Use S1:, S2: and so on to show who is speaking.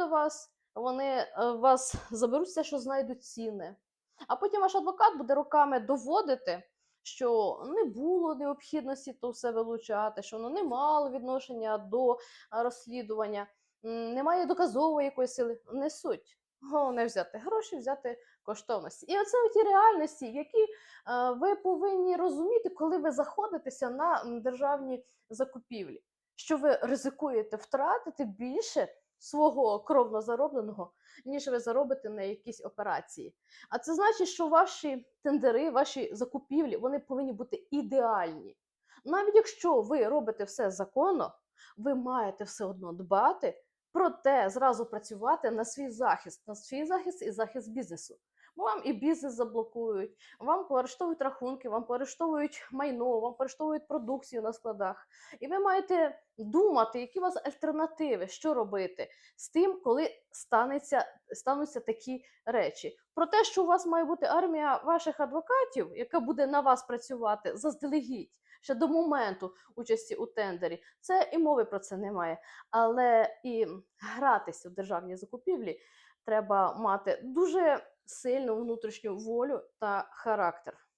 S1: до вас, вони е, вас заберуть все, що знайдуть цінне. А потім ваш адвокат буде роками доводити, що не було необхідності то все вилучати, що воно не мало відношення до розслідування, немає доказової якоїсь сили. Не суть. Головне взяти гроші, взяти коштовності. І оце ті реальності, які е, ви повинні розуміти, коли ви заходитеся на державні закупівлі, що ви ризикуєте втратити більше свого кровно заробленого, ніж ви заробите на якісь операції. А це значить, що ваші тендери, ваші закупівлі вони повинні бути ідеальні. Навіть якщо ви робите все законно, ви маєте все одно дбати, проте зразу працювати на свій захист, на свій захист і захист бізнесу. Вам і бізнес заблокують, вам поарештовують рахунки, вам поарештовують майно, вам поарештовують продукцію на складах. І ви маєте думати, які у вас альтернативи, що робити з тим, коли станеться, стануться такі речі. Про те, що у вас має бути армія ваших адвокатів, яка буде на вас працювати заздалегідь. Ще до моменту участі у тендері, це і мови про це немає. Але і гратися в державній закупівлі треба мати дуже сильну внутрішню волю та характер.